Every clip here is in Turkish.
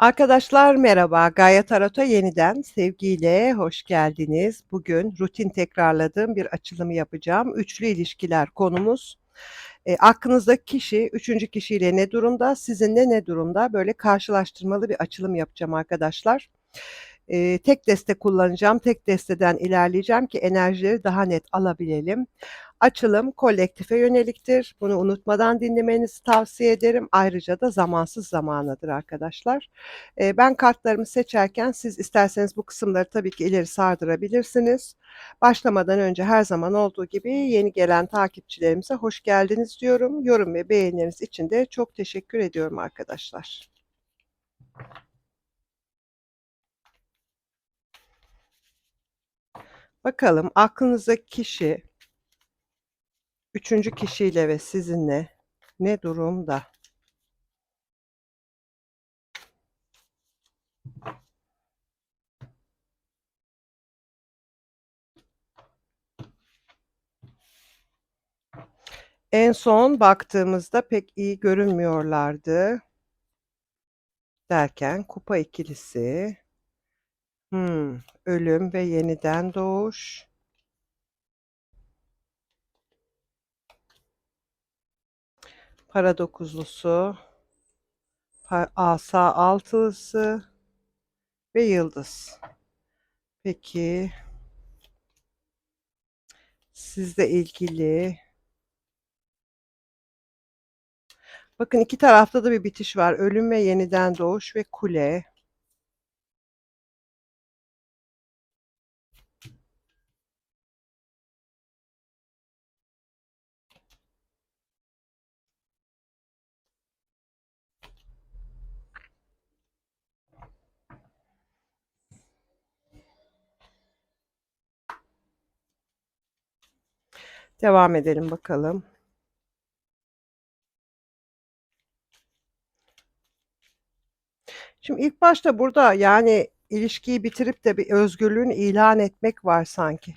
Arkadaşlar merhaba. Gaye Tarot'a yeniden sevgiyle hoş geldiniz. Bugün rutin tekrarladığım bir açılımı yapacağım. Üçlü ilişkiler konumuz. E, aklınızdaki kişi üçüncü kişiyle ne durumda, sizinle ne durumda? Böyle karşılaştırmalı bir açılım yapacağım arkadaşlar. E, tek deste kullanacağım. Tek desteden ilerleyeceğim ki enerjileri daha net alabilelim. Açılım kolektife yöneliktir. Bunu unutmadan dinlemenizi tavsiye ederim. Ayrıca da zamansız zamanıdır arkadaşlar. Eee, ben kartlarımı seçerken siz isterseniz bu kısımları tabii ki ileri sardırabilirsiniz. Başlamadan önce her zaman olduğu gibi yeni gelen takipçilerimize hoş geldiniz diyorum. Yorum ve beğenileriniz için de çok teşekkür ediyorum arkadaşlar. Bakalım aklınızdaki kişi Üçüncü kişiyle ve sizinle ne durumda? En son baktığımızda pek iyi görünmüyorlardı. Derken kupa ikilisi. Hımm, ölüm ve yeniden doğuş. Para dokuzlusu, asa altılısı ve yıldız. Peki sizle ilgili Bakın iki tarafta da bir bitiş var. Ölüm ve yeniden doğuş ve kule. Devam edelim bakalım. Şimdi ilk başta burada, yani, ilişkiyi bitirip de bir özgürlüğünü ilan etmek var sanki.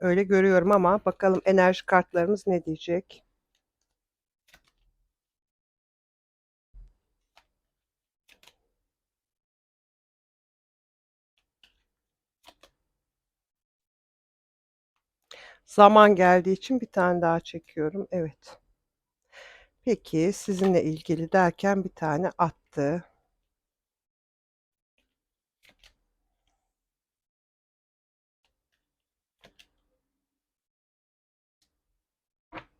Öyle görüyorum ama bakalım enerji kartlarımız ne diyecek? Zaman geldiği için bir tane daha çekiyorum. Evet. Peki, sizinle ilgili derken bir tane attı.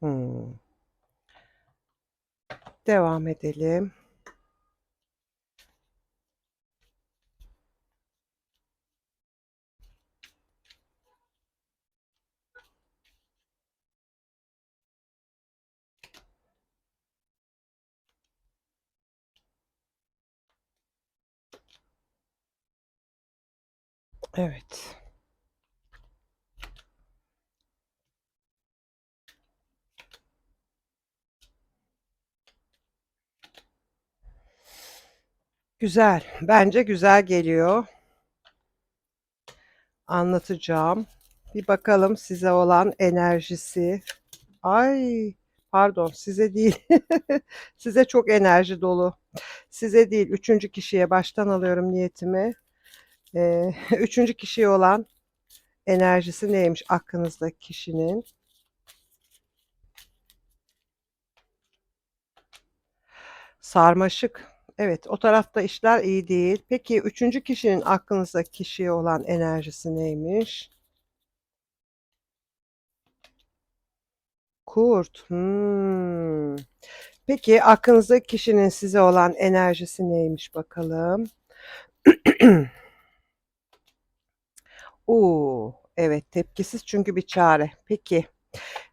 Hımm. Devam edelim. Evet. Güzel, bence güzel geliyor. Anlatacağım. Bir bakalım size olan enerjisi. Ay, pardon, size değil. Size çok enerji dolu. Size değil, üçüncü kişiye baştan alıyorum niyetimi. Eee, üçüncü kişiye olan enerjisi neymiş aklınızdaki kişinin? Sarmaşık. Evet, o tarafta işler iyi değil. Peki üçüncü kişinin aklınızdaki kişiye olan enerjisi neymiş? Kurt. Hımm. Peki aklınızdaki kişinin size olan enerjisi neymiş bakalım? O! Evet, tepkisiz çünkü bir çare. Peki.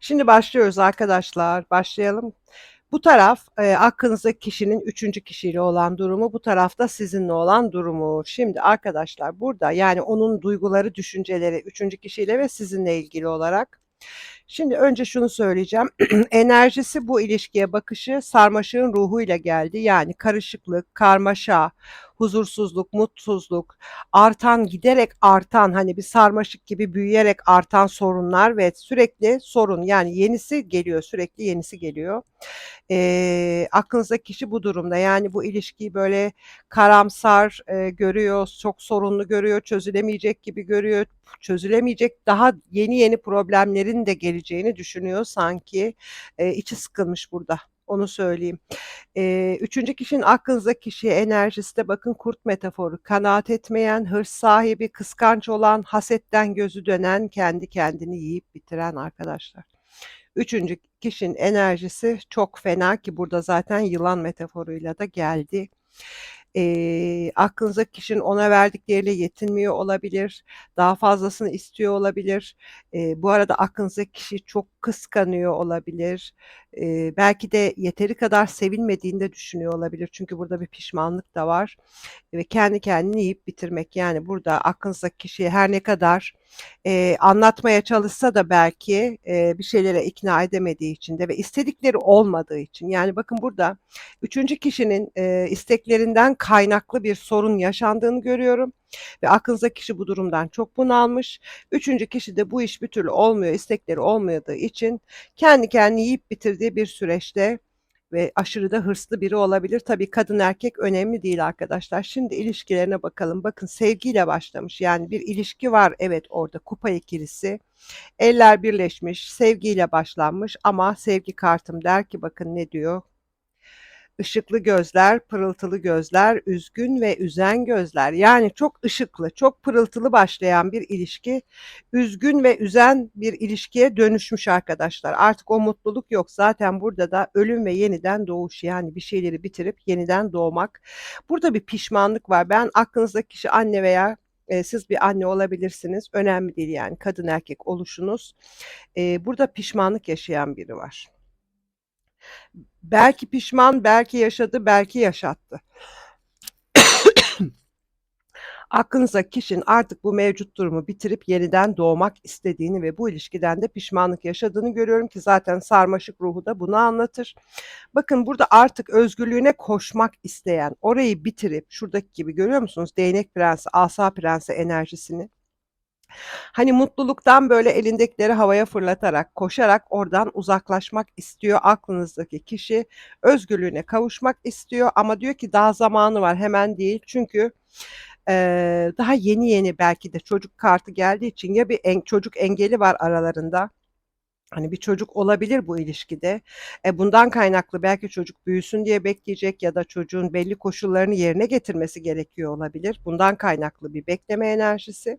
Şimdi başlıyoruz arkadaşlar. Başlayalım. Bu taraf, eee, aklınızdaki kişinin üçüncü kişiyle olan durumu, bu tarafta sizinle olan durumu. Şimdi arkadaşlar burada, yani onun duyguları, düşünceleri üçüncü kişiyle ve sizinle ilgili olarak. Şimdi önce şunu söyleyeceğim. Enerjisi, bu ilişkiye bakışı sarmaşığın ruhuyla geldi. Yani karışıklık, karmaşa, huzursuzluk, mutsuzluk, artan, giderek artan, hani bir sarmaşık gibi büyüyerek artan sorunlar ve sürekli sorun yani yenisi geliyor, sürekli yenisi geliyor. Eee, aklınızdaki kişi bu durumda. Yani bu ilişkiyi böyle karamsar, eee, görüyor, çok sorunlu görüyor, çözülemeyecek gibi görüyor, çözülemeyecek daha yeni yeni problemlerin de geleceğini düşünüyor sanki. Eee, içi sıkılmış burada, onu söyleyeyim. Eee, 3'üncü kişinin aklınızdaki kişi enerjisi de bakın kurt metaforu. Kanaat etmeyen, hırs sahibi, kıskanç olan, hasetten gözü dönen, kendi kendini yiyip bitiren arkadaşlar. 3'üncü kişinin enerjisi çok fena ki burada zaten yılan metaforuyla da geldi. Eee, aklınızdaki kişinin ona verdikleriyle yetinmiyor olabilir, daha fazlasını istiyor olabilir. Eee, bu arada aklınızdaki kişi çok kıskanıyor olabilir. Eee, belki de yeteri kadar sevilmediğini de düşünüyor olabilir. Çünkü burada bir pişmanlık da var ve kendi kendini yiyip bitirmek. Yani burada aklınızdaki kişiye her ne kadar, eee, anlatmaya çalışsa da belki, eee, bir şeylere ikna edemediği için de ve istedikleri olmadığı için. Yani bakın burada 3'üncü kişinin, eee, isteklerinden kaynaklı bir sorun yaşandığını görüyorum ve aklınızdaki kişi bu durumdan çok bunalmış. 3'üncü kişi de bu iş bir türlü olmuyor, istekleri olmadığı için kendi kendini yiyip bitirdiği bir süreçte ve aşırı da hırslı biri olabilir. Tabii kadın erkek önemli değil arkadaşlar. Şimdi ilişkilerine bakalım. Bakın sevgiyle başlamış. Yani bir ilişki var evet orada kupa ikilisi. Eller birleşmiş, sevgiyle başlanmış ama sevgi kartım der ki bakın ne diyor? Işıklı gözler, pırıltılı gözler, üzgün ve üzen gözler. Yani çok ışıklı, çok pırıltılı başlayan bir ilişki, üzgün ve üzen bir ilişkiye dönüşmüş arkadaşlar. Artık o mutluluk yok. Zaten burada da ölüm ve yeniden doğuş yani bir şeyleri bitirip yeniden doğmak. Burada bir pişmanlık var. Ben aklınızdaki kişi anne veya Eee, siz bir anne olabilirsiniz. Önemli değil yani kadın erkek oluşunuz. Eee, burada pişmanlık yaşayan biri var. Belki pişman, belki yaşadı, belki yaşattı. Aklınızdaki kişinin artık bu mevcut durumu bitirip yeniden doğmak istediğini ve bu ilişkiden de pişmanlık yaşadığını görüyorum ki zaten sarmaşık ruhu da bunu anlatır. Bakın burada artık özgürlüğüne koşmak isteyen, orayı bitirip şuradaki gibi görüyor musunuz? Değnek prensi, asa prensi enerjisini. Hani mutluluktan böyle elindekileri havaya fırlatarak, koşarak oradan uzaklaşmak istiyor aklınızdaki kişi. Özgürlüğüne kavuşmak istiyor ama diyor ki daha zamanı var, hemen değil. Çünkü daha yeni yeni belki de çocuk kartı geldiği için ya bir en çocuk engeli var aralarında, hani, bir çocuk olabilir bu ilişkide. E, bundan kaynaklı belki çocuk büyüsün diye bekleyecek ya da çocuğun belli koşullarını yerine getirmesi gerekiyor olabilir. Bundan kaynaklı bir bekleme enerjisi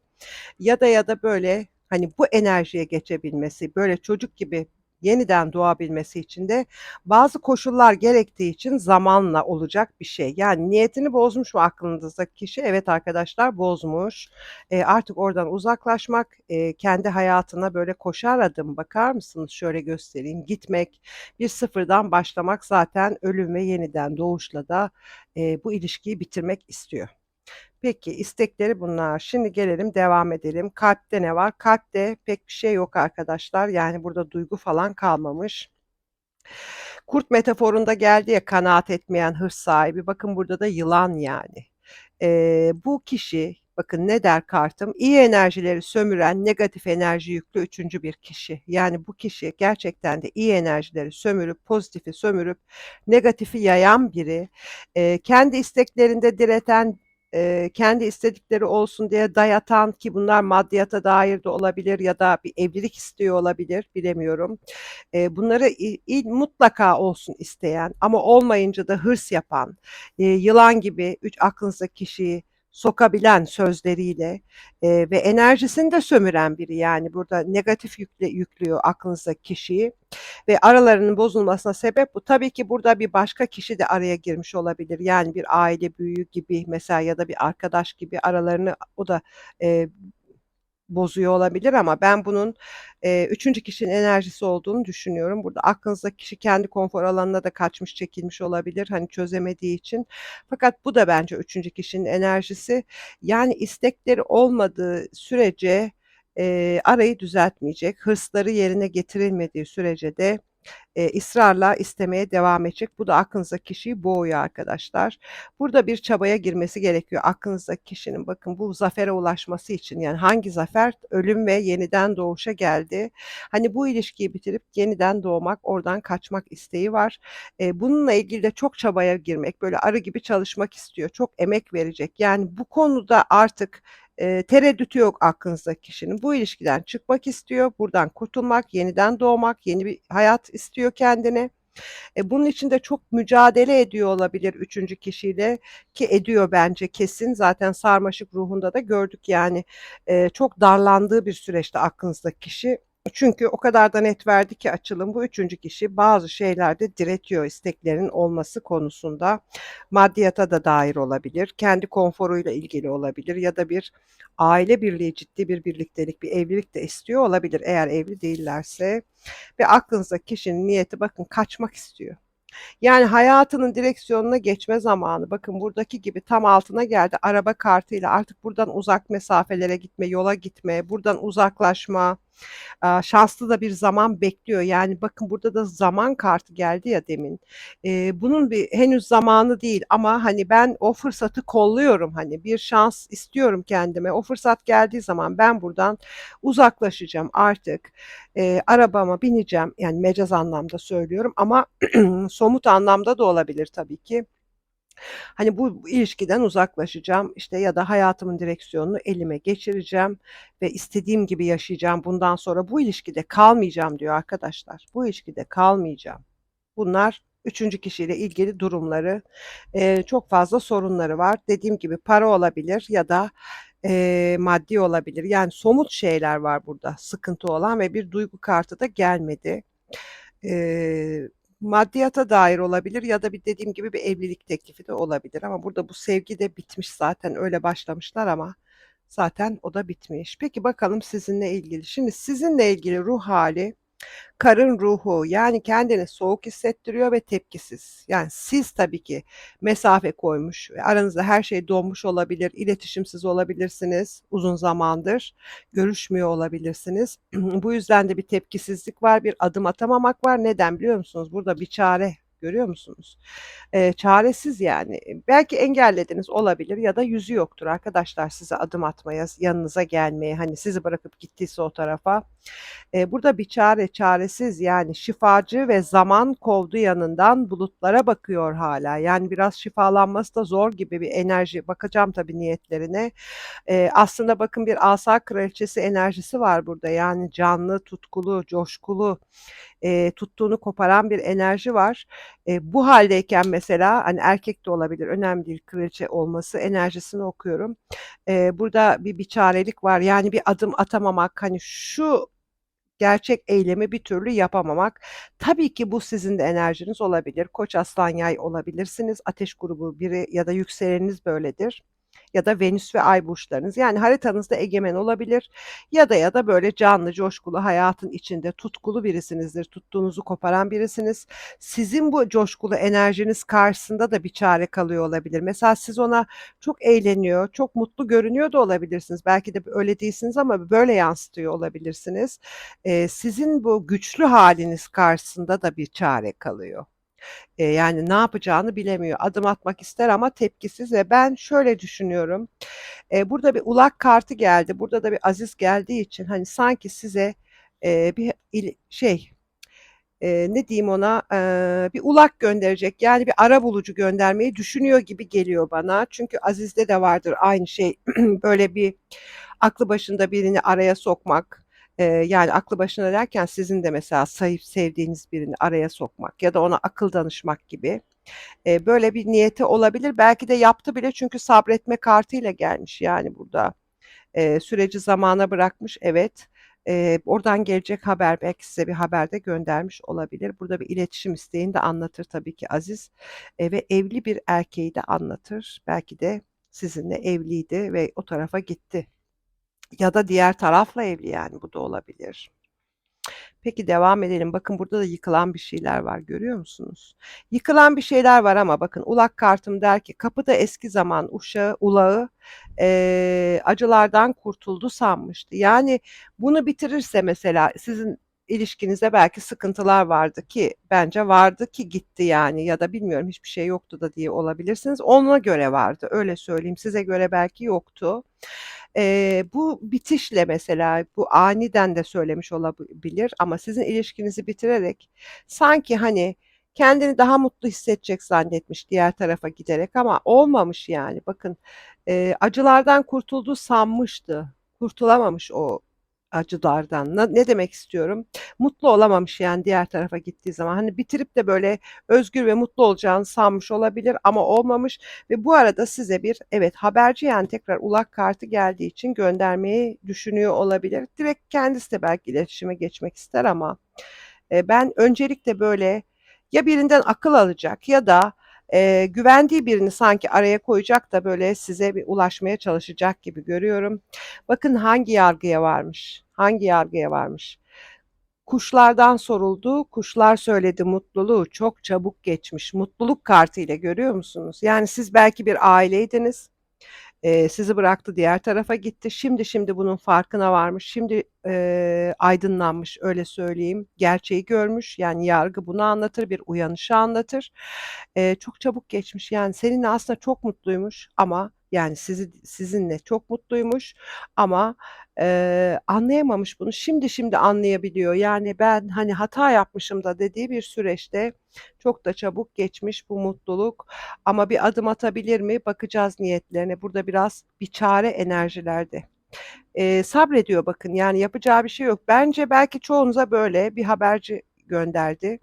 ya da ya da böyle, hani, bu enerjiye geçebilmesi, böyle çocuk gibi yeniden doğabilmesi için de bazı koşullar gerektiği için zamanla olacak bir şey. Yani niyetini bozmuş mu aklınızdaki kişi? Evet arkadaşlar bozmuş. Eee, artık oradan uzaklaşmak, eee, kendi hayatına böyle koşar adım bakar mısınız? Şöyle göstereyim. Gitmek, bir sıfırdan başlamak zaten ölüm ve yeniden doğuşla da, eee, bu ilişkiyi bitirmek istiyor. Peki, istekleri bunlar. Şimdi gelelim, devam edelim. Kalpte ne var? Kalpte pek bir şey yok arkadaşlar. Yani burada duygu falan kalmamış. Kurt metaforunda geldi ya kanaat etmeyen hırs sahibi. Bakın burada da yılan yani. Eee, bu kişi bakın ne der kartım? İyi enerjileri sömüren, negatif enerji yüklü üçüncü bir kişi. Yani bu kişi gerçekten de iyi enerjileri sömürüp, pozitifi sömürüp, negatifi yayan biri. Eee, kendi isteklerinde direten, eee, kendi istedikleri olsun diye dayatan ki bunlar maddiyata dair de olabilir ya da bir evlilik istiyor olabilir, bilemiyorum. Eee, bunları i il mutlaka olsun isteyen ama olmayınca da hırs yapan, eee, yılan gibi üç aklınızdaki kişiyi sokabilen sözleriyle, eee, ve enerjisini de sömüren biri. Yani burada negatif yükle yüklüyor aklınızdaki kişiyi ve aralarının bozulmasına sebep bu. Tabii ki burada bir başka kişi de araya girmiş olabilir. Yani bir aile büyüğü gibi mesela ya da bir arkadaş gibi aralarını o da, eee, bozuyor olabilir ama ben bunun, eee, 3'üncü kişinin enerjisi olduğunu düşünüyorum. Burada aklınızdaki kişi kendi konfor alanına da kaçmış, çekilmiş olabilir, hani, çözemediği için. Fakat bu da bence 3'üncü kişinin enerjisi. Yani istekleri olmadığı sürece, eee, arayı düzeltmeyecek. Hırsları yerine getirilmediği sürece de eee, ısrarla istemeye devam edecek. Bu da aklınızdaki kişiyi boğuyor arkadaşlar. Burada bir çabaya girmesi gerekiyor aklınızdaki kişinin. Bakın bu zafere ulaşması için yani hangi zafer? Ölüm ve yeniden doğuşa geldi. Hani bu ilişkiyi bitirip yeniden doğmak, oradan kaçmak isteği var. Eee, bununla ilgili de çok çabaya girmek, böyle arı gibi çalışmak istiyor. Çok emek verecek. Yani bu konuda artık, eee, tereddütü yok aklınızdaki kişinin. Bu ilişkiden çıkmak istiyor, buradan kurtulmak, yeniden doğmak, yeni bir hayat istiyor kendine. E, bunun için de çok mücadele ediyor olabilir üçüncü kişiyle ki ediyor bence kesin. Zaten sarmaşık ruhunda da gördük yani. Eee, çok darlandığı bir süreçte aklınızdaki kişi. Çünkü o kadar da net verdi ki açılım bu üçüncü kişi bazı şeylerde diretiyor isteklerinin olması konusunda. Maddiyata da dair olabilir, kendi konforuyla ilgili olabilir ya da bir aile birliği, ciddi bir birliktelik, bir evlilik de istiyor olabilir eğer evli değillerse ve aklınızdaki kişinin niyeti bakın kaçmak istiyor. Yani hayatının direksiyonuna geçme zamanı. Bakın buradaki gibi tam altına geldi araba kartıyla artık buradan uzak mesafelere gitme, yola gitme, buradan uzaklaşma, şanslı da bir zaman bekliyor. Yani bakın burada da zaman kartı geldi ya demin. Bunun bir henüz zamanı değil ama hani ben o fırsatı kolluyorum hani bir şans istiyorum kendime. O fırsat geldiği zaman ben buradan uzaklaşacağım artık. Eee, arabama bineceğim yani mecaz anlamda söylüyorum ama somut anlamda da olabilir tabii ki. Hani bu ilişkiden uzaklaşacağım, işte, ya da hayatımın direksiyonunu elime geçireceğim ve istediğim gibi yaşayacağım. Bundan sonra bu ilişkide kalmayacağım diyor arkadaşlar. Bu ilişkide kalmayacağım. Bunlar üçüncü kişiyle ilgili durumları. Eee, çok fazla sorunları var. Dediğim gibi para olabilir ya da, eee, maddi olabilir. Yani somut şeyler var burada sıkıntı olan ve bir duygu kartı da gelmedi. Eee, maddiyata dair olabilir ya da bir dediğim gibi bir evlilik teklifi de olabilir ama burada bu sevgi de bitmiş zaten öyle başlamışlar ama zaten o da bitmiş. Peki bakalım sizinle ilgili. Şimdi sizinle ilgili ruh hâli Karın ruhu, yani kendini soğuk hissettiriyor ve tepkisiz. Yani siz tabii ki mesafe koymuş aranızda her şey donmuş olabilir, iletişimsiz olabilirsiniz uzun zamandır, görüşmüyor olabilirsiniz. Bu yüzden de bir tepkisizlik var, bir adım atamamak var. Neden biliyor musunuz? Burada bir çare görüyor musunuz? Eee, çaresiz yani. Belki engellediniz olabilir ya da yüzü yoktur arkadaşlar size adım atmaya, yanınıza gelmeye, hani sizi bırakıp gittiyse o tarafa. Eee, burada bir çare, çaresiz yani şifacı ve zaman kovdu yanından bulutlara bakıyor hala Yani biraz şifalanması da zor gibi bir enerji. Bakacağım tabii niyetlerine. Eee, aslında bakın bir asa kraliçesi enerjisi var burada. Yani canlı, tutkulu, coşkulu, eee, tuttuğunu koparan bir enerji var. Eee, bu hâldeyken mesela, hani, erkek de olabilir, önemli değil, kraliçe olması enerjisini okuyorum. Eee, burada bir biçarelik var. Yani bir adım atamamak, hani, şu gerçek eylemi bir türlü yapamamak. Tabii ki bu sizin de enerjiniz olabilir. Koç, aslan, yay olabilirsiniz. Ateş grubu biri ya da yükseleniniz böyledir ya da Venüs ve Ay burçlarınız. Yani haritanızda egemen olabilir ya da ya da böyle canlı, coşkulu, hayatın içinde tutkulu birisinizdir. Tuttuğunuzu koparan birisiniz. Sizin bu coşkulu enerjiniz karşısında da bir çare kalıyor olabilir. Mesela siz ona çok eğleniyor, çok mutlu görünüyor da olabilirsiniz. Belki de öyle değilsiniz ama böyle yansıtıyor olabilirsiniz. Eee, sizin bu güçlü haliniz karşısında da bir çare kalıyor. Eee, yani ne yapacağını bilemiyor. Adım atmak ister ama tepkisiz ve ben şöyle düşünüyorum. Eee, burada bir Ulak kartı geldi. Burada da bir Aziz geldiği için, hani, sanki size, eee, bir il şey, eee, ne diyeyim ona, eee, bir ulak gönderecek, yani bir arabulucu göndermeyi düşünüyor gibi geliyor bana. Çünkü Aziz'de de vardır aynı şey. Böyle bir aklı başında birini araya sokmak, Eee, yani aklı başında derken sizin de mesela sayıp sevdiğiniz birini araya sokmak ya da ona akıl danışmak gibi, eee, böyle bir niyeti olabilir. Belki de yaptı bile çünkü sabretme kartıyla gelmiş yani burada. Eee, süreci zamana bırakmış, evet. Eee, oradan gelecek haber belki size bir haber de göndermiş olabilir. Burada bir iletişim isteğini de anlatır tabii ki Aziz, eee, ve evli bir erkeği de anlatır. Belki de sizinle evliydi ve o tarafa gitti. Ya da diğer tarafla evli yani bu da olabilir. Peki devam edelim. Bakın burada da yıkılan bir şeyler var görüyor musunuz? Yıkılan bir şeyler var ama bakın Ulak kartım der ki kapıda eski zaman uşağı, ulağı eee, acılardan kurtuldu sanmıştı. Yani bunu bitirirse mesela sizin ilişkinizde belki sıkıntılar vardı ki bence vardı ki gitti yani ya da bilmiyorum hiçbir şey yoktu da diye olabilirsiniz. Ona göre vardı öyle söyleyeyim. Size göre belki yoktu. Eee, bu bitişle mesela bu aniden de söylemiş olabilir ama sizin ilişkinizi bitirerek sanki, hani, kendini daha mutlu hissedecek zannetmiş diğer tarafa giderek ama olmamış yani. Bakın, eee, acılardan kurtuldu sanmıştı. Kurtulamamış o acılardan. Ne demek istiyorum? Mutlu olamamış yani diğer tarafa gittiği zaman. Hani, bitirip de böyle özgür ve mutlu olacağını sanmış olabilir ama olmamış ve bu arada size bir evet, haberci yani tekrar Ulak kartı geldiği için göndermeyi düşünüyor olabilir. Direkt kendisi de belki iletişime geçmek ister ama, eee, ben öncelikle böyle ya birinden akıl alacak ya da, eee, güvendiği birini sanki araya koyacak da böyle size bir ulaşmaya çalışacak gibi görüyorum. Bakın hangi yargıya varmış, hangi yargıya varmış. Kuşlardan soruldu, kuşlar söyledi mutluluğu çok çabuk geçmiş. Mutluluk kartıyla görüyor musunuz? Yani siz belki bir aileydiniz. Eee, sizi bıraktı, diğer tarafa gitti. Şimdi şimdi bunun farkına varmış. Şimdi, eee, aydınlanmış, öyle söyleyeyim. Gerçeği görmüş. Yani yargı bunu anlatır, bir uyanışı anlatır. Eee, çok çabuk geçmiş. Yani seninle aslında çok mutluymuş ama yani sizi sizinle çok mutluymuş ama, eee, anlayamamış bunu. Şimdi şimdi anlayabiliyor. Yani ben, hani, hata yapmışım da dediği bir süreçte çok da çabuk geçmiş bu mutluluk ama bir adım atabilir mi? Bakacağız niyetlerine. Burada biraz biçare enerjilerde. Eee, sabrediyor bakın, yani yapacağı bir şey yok. Bence belki çoğunuza böyle bir haberci gönderdi,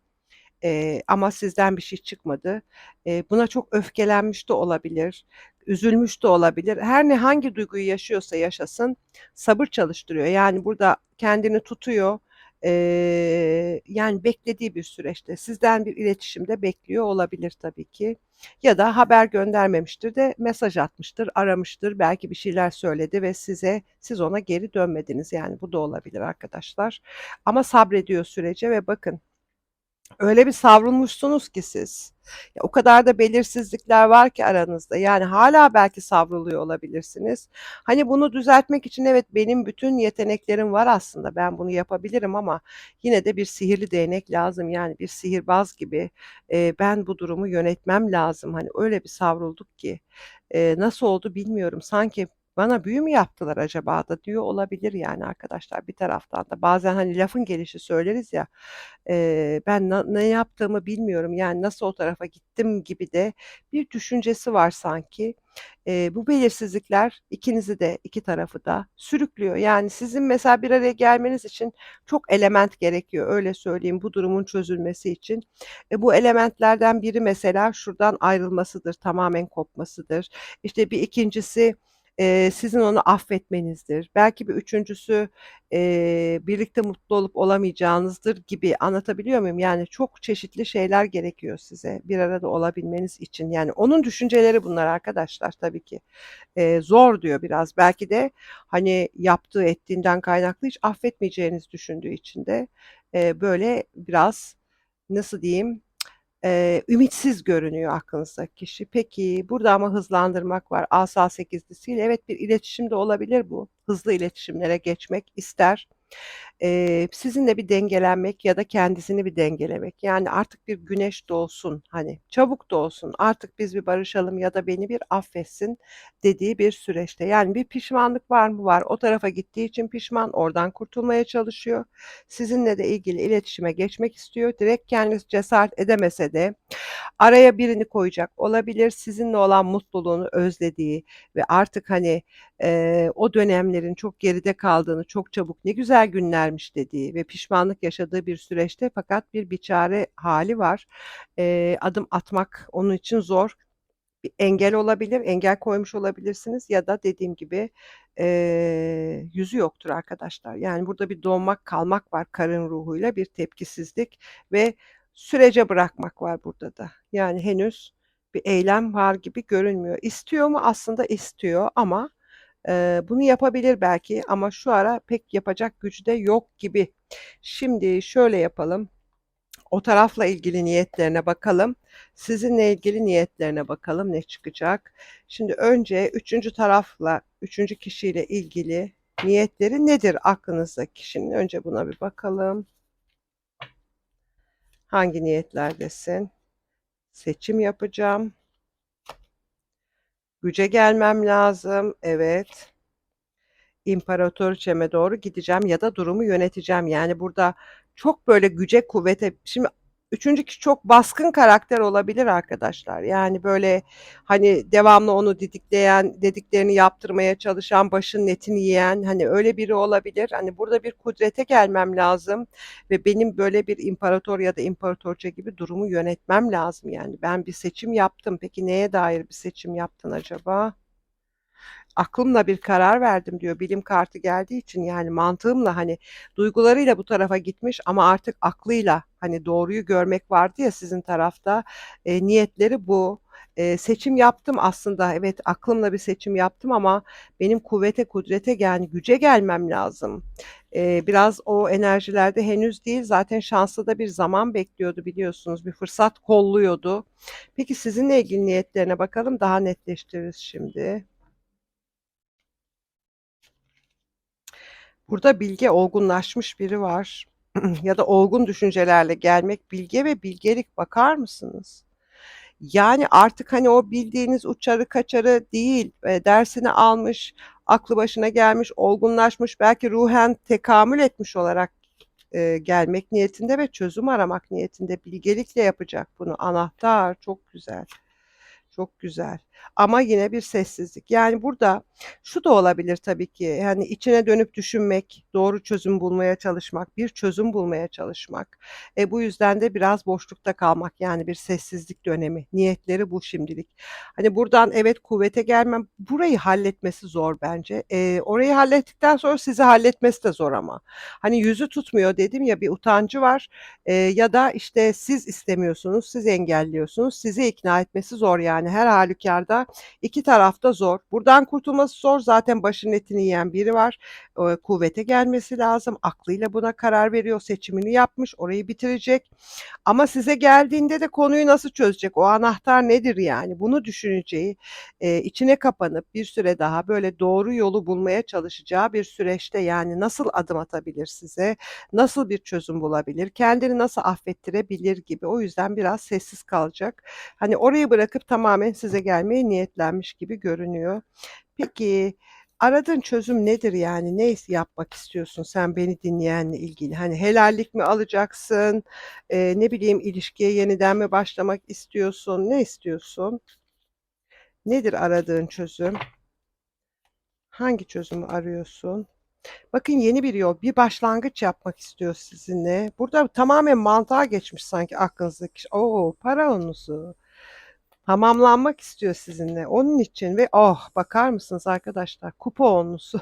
eee, ama sizden bir şey çıkmadı. Eee, buna çok öfkelenmiş de olabilir, üzülmüş de olabilir. Her ne hangi duyguyu yaşıyorsa yaşasın sabır çalıştırıyor. Yani burada kendini tutuyor. Eee, yani beklediği bir süreçte sizden bir iletişim de bekliyor olabilir tabii ki ya da haber göndermemiştir de mesaj atmıştır, aramıştır, belki bir şeyler söyledi ve size siz ona geri dönmediniz. Yani bu da olabilir arkadaşlar ama sabrediyor sürece ve bakın öyle bir savrulmuşsunuz ki siz. Ya, o kadar da belirsizlikler var ki aranızda. Yani hâlâ belki savruluyor olabilirsiniz. Hani, bunu düzeltmek için evet, benim bütün yeteneklerim var aslında. Ben bunu yapabilirim ama yine de bir sihirli değnek lazım. Yani bir sihirbaz gibi, eee, ben bu durumu yönetmem lazım. Hani, öyle bir savrulduk ki, eee, nasıl oldu bilmiyorum. Sanki bana büyü mü yaptılar acaba da diyor olabilir yani arkadaşlar bir taraftan da. Bazen, hani, lafın gelişi söyleriz ya, eee, ben na ne yaptığımı bilmiyorum, yani nasıl o tarafa gittim gibi de bir düşüncesi var sanki. Eee, bu belirsizlikler ikinizi de, 2 tarafı da sürüklüyor. Yani sizin mesela bir araya gelmeniz için çok element gerekiyor, öyle söyleyeyim, bu durumun çözülmesi için. E, bu elementlerden biri mesela şuradan ayrılmasıdır, tamamen kopmasıdır. İşte, bir 2'ncisi, sizin onu affetmenizdir. Belki bir 3'üncüsü, eee, birlikte mutlu olup olamayacağınızdır gibi. Anlatabiliyor muyum? Yani çok çeşitli şeyler gerekiyor size bir arada olabilmeniz için. Yani onun düşünceleri bunlar arkadaşlar tabii ki. Eee, zor diyor biraz. Belki de, hani, yaptığı ettiğinden kaynaklı hiç affetmeyeceğinizi düşündüğü için de, eee, böyle biraz nasıl diyeyim, eee, ümitsiz görünüyor aklınızdaki kişi. Peki, burada ama hızlandırmak var. Asa sekizlisiyle. Evet, bir iletişim de olabilir bu. Hızlı iletişimlere geçmek ister. Eee, sizinle bir dengelenmek ya da kendisini bir dengelemek. Yani artık bir güneş doğsun, hani, çabuk doğsun, artık biz bir barışalım ya da beni bir affetsin dediği bir süreçte. Yani bir pişmanlık var mı? Var. O tarafa gittiği için pişman, oradan kurtulmaya çalışıyor. Sizinle de ilgili iletişime geçmek istiyor. Direkt kendisi cesaret edemese de araya birini koyacak olabilir. Sizinle olan mutluluğunu özlediği ve artık, hani, eee, o dönemlerin çok geride kaldığını, çok çabuk ne güzel günlermiş dediği ve pişmanlık yaşadığı bir süreçte fakat bir biçare hâli var. Eee, adım atmak onun için zor. Bir engel olabilir, engel koymuş olabilirsiniz ya da dediğim gibi, eee, yüzü yoktur arkadaşlar. Yani burada bir donmak kalmak var karın ruhuyla, bir tepkisizlik ve sürece bırakmak var burada da. Yani henüz bir eylem var gibi görünmüyor. İstiyor mu? Aslında istiyor ama, bunu yapabilir belki ama şu ara pek yapacak gücü de yok gibi. Şimdi şöyle yapalım, o tarafla ilgili niyetlerine bakalım, sizinle ilgili niyetlerine bakalım ne çıkacak? Şimdi önce 3'üncü tarafla, 3'üncü kişiyle ilgili niyetleri nedir aklınızdaki kişinin? Önce buna bir bakalım. Hangi niyetlerdesin? Seçim yapacağım. Güce gelmem lazım. Evet. İmparatoriçeme doğru gideceğim ya da durumu yöneteceğim. Yani burada çok böyle güce kuvvete şimdi üçüncü kişi çok baskın karakter olabilir arkadaşlar. Yani böyle hani devamlı onu didikleyen, dediklerini yaptırmaya çalışan, başının etini yiyen hani öyle biri olabilir. Hani burada bir kudrete gelmem lazım ve benim böyle bir imparator ya da imparatorça gibi durumu yönetmem lazım. Yani ben bir seçim yaptım. Peki neye dair bir seçim yaptın acaba? Aklımla bir karar verdim diyor. Bilim kartı geldiği için yani mantığımla hani duygularıyla bu tarafa gitmiş ama artık aklıyla hani doğruyu görmek vardı ya sizin tarafta. E, niyetleri bu. E, seçim yaptım aslında. Evet aklımla bir seçim yaptım ama benim kuvvete, kudrete yani güce gelmem lazım. E, biraz o enerjilerde henüz değil. Zaten şanslı da bir zaman bekliyordu biliyorsunuz. Bir fırsat kolluyordu. Peki sizinle ilgili niyetlerine bakalım daha netleştiririz şimdi. Burada bilge, olgunlaşmış biri var ya da olgun düşüncelerle gelmek, bilge ve bilgelik bakar mısınız? Yani artık hani o bildiğiniz uçarı kaçarı değil, eee, dersini almış, aklı başına gelmiş, olgunlaşmış, belki ruhen tekamül etmiş olarak, eee, gelmek niyetinde ve çözüm aramak niyetinde bilgelikle yapacak bunu. Anahtar, çok güzel. Çok güzel. Ama yine bir sessizlik. Yani burada şu da olabilir tabii ki, yani içine dönüp düşünmek, doğru çözüm bulmaya çalışmak, bir çözüm bulmaya çalışmak. E, bu yüzden de biraz boşlukta kalmak, yani bir sessizlik dönemi. Niyetleri bu şimdilik. Hani buradan evet kuvvete gelmem, burayı halletmesi zor bence. Eee, orayı hallettikten sonra sizi halletmesi de zor ama. Hani yüzü tutmuyor dedim ya, bir utancı var, eee, ya da işte siz istemiyorsunuz, siz engelliyorsunuz, sizi ikna etmesi zor yani her hâlükârda 2 taraf da zor. Buradan kurtulması zor. Zaten başının etini yiyen biri var. Eee, kuvvete gelmesi lazım. Aklıyla buna karar veriyor. Seçimini yapmış. Orayı bitirecek. Ama size geldiğinde de konuyu nasıl çözecek? O anahtar nedir yani? Bunu düşüneceği, eee, içine kapanıp bir süre daha böyle doğru yolu bulmaya çalışacağı bir süreçte yani nasıl adım atabilir size? Nasıl bir çözüm bulabilir? Kendini nasıl affettirebilir gibi. O yüzden biraz sessiz kalacak. Hani orayı bırakıp tamamen size gelmeye niyetlenmiş gibi görünüyor. Peki, aradığın çözüm nedir yani? Ne yapmak istiyorsun sen beni dinleyenle ilgili? Hani helallik mi alacaksın? Eee, ne bileyim, ilişkiye yeniden mi başlamak istiyorsun? Ne istiyorsun? Nedir aradığın çözüm? Hangi çözümü arıyorsun? Bakın yeni bir yol, bir başlangıç yapmak istiyor sizinle. Burada tamamen mantığa geçmiş sanki aklınızdaki kişi. O! Para onusu. Tamamlanmak istiyor sizinle. Onun için ve oh, bakar mısınız arkadaşlar? Kupa onlusu.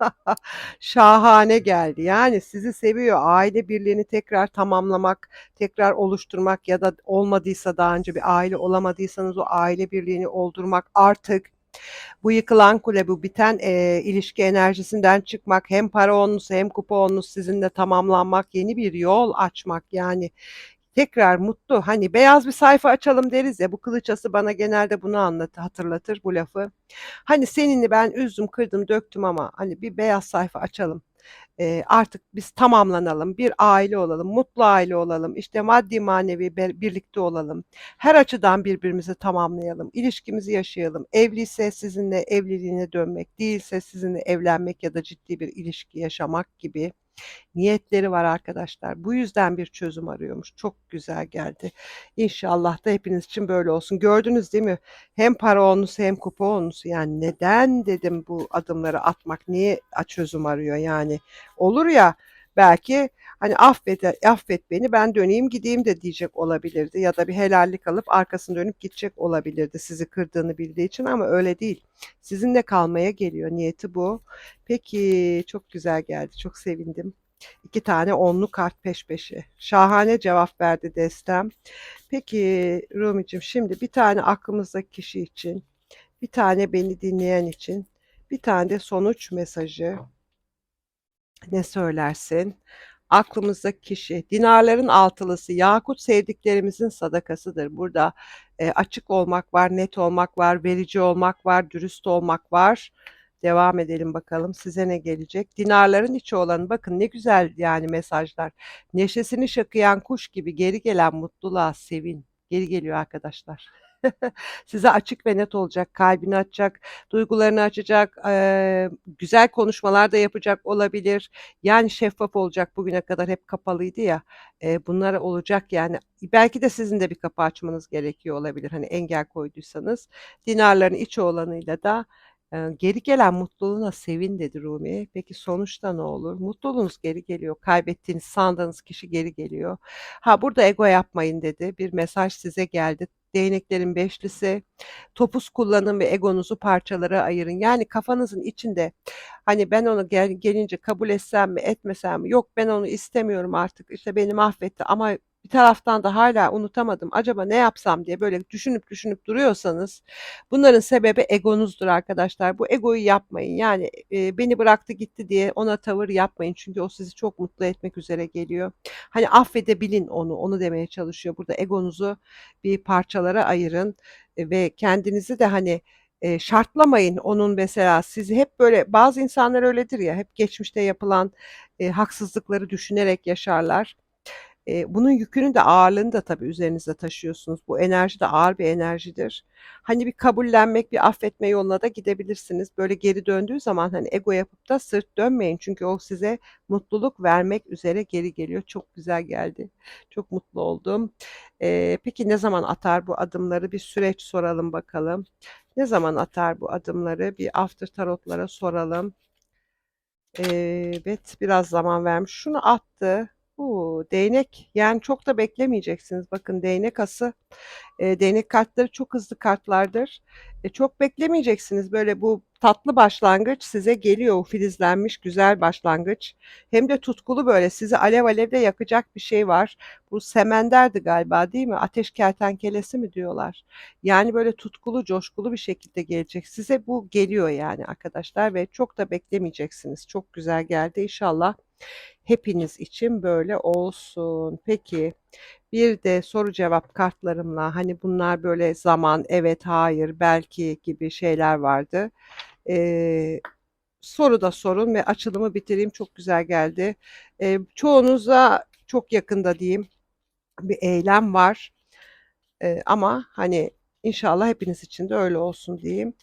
Şahane geldi. Yani sizi seviyor. Aile birliğini tekrar tamamlamak, tekrar oluşturmak ya da olmadıysa daha önce bir aile olamadıysanız o aile birliğini oldurmak artık bu yıkılan kule, bu biten, eee, ilişki enerjisinden çıkmak, hem para onlusu hem kupa onlusu sizinle tamamlanmak, yeni bir yol açmak, yani tekrar mutlu, hani beyaz bir sayfa açalım deriz ya, bu kılıç ası bana genelde bunu anlatır, hatırlatır bu lafı. Hani seninle ben üzdüm, kırdım, döktüm ama hani bir beyaz sayfa açalım. Eee, artık biz tamamlanalım, bir aile olalım, mutlu aile olalım, işte maddi manevi birlikte olalım. Her açıdan birbirimizi tamamlayalım, ilişkimizi yaşayalım. Evliyse sizinle evliliğine dönmek, değilse sizinle evlenmek ya da ciddi bir ilişki yaşamak gibi niyetleri var arkadaşlar. Bu yüzden bir çözüm arıyormuş. Çok güzel geldi. İnşallah da hepiniz için böyle olsun. Gördünüz değil mi? Hem para onlusu hem kupa onlusu. Yani neden dedim bu adımları atmak? Niye çözüm arıyor yani? Olur ya belki hani affet affet beni ben döneyim gideyim de diyecek olabilirdi ya da bir helallik alıp arkasını dönüp gidecek olabilirdi sizi kırdığını bildiği için ama öyle değil. Sizinle kalmaya geliyor. Niyeti bu. Peki, çok güzel geldi. Çok sevindim. 2 tane onlu kart peş peşe. Şahane cevap verdi destem. Peki Rumi'cim şimdi bir tane aklımızdaki kişi için, bir tane beni dinleyen için, bir tane de sonuç mesajı. Ne söylersin? Aklımızdaki kişi, dinarların altılısı, yakut sevdiklerimizin sadakasıdır. Burada, eee, açık olmak var, net olmak var, verici olmak var, dürüst olmak var. Devam edelim bakalım size ne gelecek? Dinarların içi olanı bakın ne güzel yani mesajlar. Neşesini şakıyan kuş gibi geri gelen mutluluğa sevin. Geri geliyor arkadaşlar. Size açık ve net olacak, kalbini açacak, duygularını açacak, güzel konuşmalar da yapacak olabilir. Yani şeffaf olacak, bugüne kadar hep kapalıydı ya, bunlar olacak yani. Belki de sizin de bir kapı açmanız gerekiyor olabilir, hani, engel koyduysanız. Dinarların içi olanıyla da, geri gelen mutluluğuna sevin dedi Rumi. Peki sonuçta ne olur? Mutluluğunuz geri geliyor, kaybettiğiniz sandığınız kişi geri geliyor. Ha, burada ego yapmayın dedi, bir mesaj size geldi. Değneklerin beşlisi, topuz kullanın ve egonuzu parçalara ayırın. Yani kafanızın içinde, hani, ben onu gel gelince kabul etsem mi, etmesem mi, yok ben onu istemiyorum artık, işte, beni mahvetti ama bir taraftan da hâlâ unutamadım, acaba ne yapsam diye böyle düşünüp düşünüp duruyorsanız bunların sebebi egonuzdur arkadaşlar. Bu egoyu yapmayın. Yani, eee, beni bıraktı gitti diye ona tavır yapmayın. Çünkü o sizi çok mutlu etmek üzere geliyor. Hani, affedebilin onu, onu demeye çalışıyor burada. Egonuzu bir parçalara ayırın, eee, ve kendinizi de, hani, eee, şartlamayın. Onun mesela sizi hep böyle bazı insanlar öyledir ya, hep geçmişte yapılan, eee, haksızlıkları düşünerek yaşarlar. Eee, bunun yükünü de ağırlığını da tabii üzerinizde taşıyorsunuz. Bu enerji de ağır bir enerjidir. Hani, bir kabullenmek, bir affetme yoluna da gidebilirsiniz. Böyle geri döndüğü zaman, hani, ego yapıp da sırt dönmeyin. Çünkü o size mutluluk vermek üzere geri geliyor. Çok güzel geldi. Çok mutlu oldum. Eee, peki ne zaman atar bu adımları? Bir süreç soralım bakalım. Ne zaman atar bu adımları? Bir after tarot'lara soralım. Evet, biraz zaman vermiş. Şunu attı. U, değnek. Yani çok da beklemeyeceksiniz. Bakın değnek ası, eee, değnek kartları çok hızlı kartlardır. E, çok beklemeyeceksiniz. Böyle bu tatlı başlangıç size geliyor. Filizlenmiş güzel başlangıç. Hem de tutkulu böyle sizi alev alev de yakacak bir şey var. Bu semenderdi galiba değil mi? Ateş kertenkelesi mi diyorlar? Yani böyle tutkulu, coşkulu bir şekilde gelecek. Size bu geliyor yani arkadaşlar ve çok da beklemeyeceksiniz. Çok güzel geldi. İnşallah hepiniz için böyle olsun. Peki, bir de soru cevap kartlarımla, hani, bunlar böyle zaman, evet, hayır, belki gibi şeyler vardı. Eee, soru da sorun ve açılımı bitireyim. Çok güzel geldi. Eee, çoğunuza çok yakında diyeyim bir eylem var. Eee, ama, hani, inşallah hepiniz için de öyle olsun diyeyim.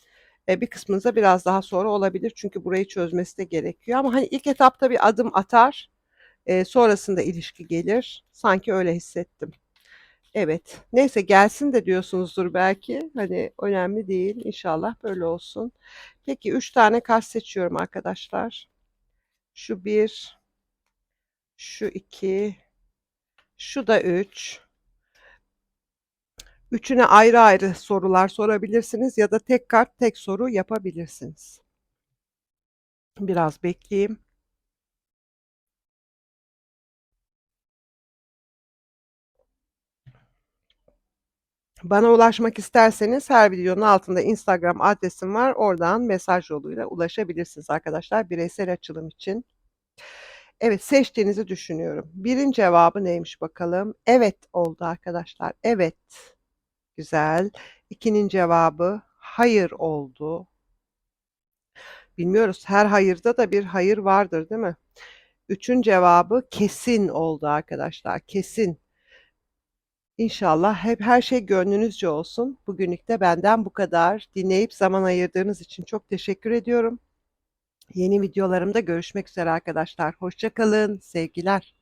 Bir kısmınıza biraz daha sonra olabilir çünkü burayı çözmesi de gerekiyor ama, hani, ilk etapta bir adım atar, eee, sonrasında ilişki gelir. Sanki öyle hissettim. Evet, neyse gelsin de diyorsunuzdur belki. Hani, önemli değil. İnşallah böyle olsun. Peki 3 tane kart seçiyorum arkadaşlar. Şu 1 şu 2 şu da 3. Üçüne ayrı ayrı sorular sorabilirsiniz ya da tek kart tek soru yapabilirsiniz. Biraz bekleyeyim. Bana ulaşmak isterseniz her videonun altında Instagram adresim var. Oradan mesaj yoluyla ulaşabilirsiniz arkadaşlar bireysel açılım için. Evet, seçtiğinizi düşünüyorum. 1'in cevabı neymiş bakalım? Evet oldu arkadaşlar. Evet. Güzel. 2'nin cevabı hayır oldu. Bilmiyoruz. Her hayırda da bir hayır vardır, değil mi? 3'ün cevabı kesin oldu arkadaşlar. Kesin. İnşallah hep her şey gönlünüzce olsun. Bugünlük de benden bu kadar. Dinleyip zaman ayırdığınız için çok teşekkür ediyorum. Yeni videolarımda görüşmek üzere arkadaşlar. Hoşça kalın. Sevgiler.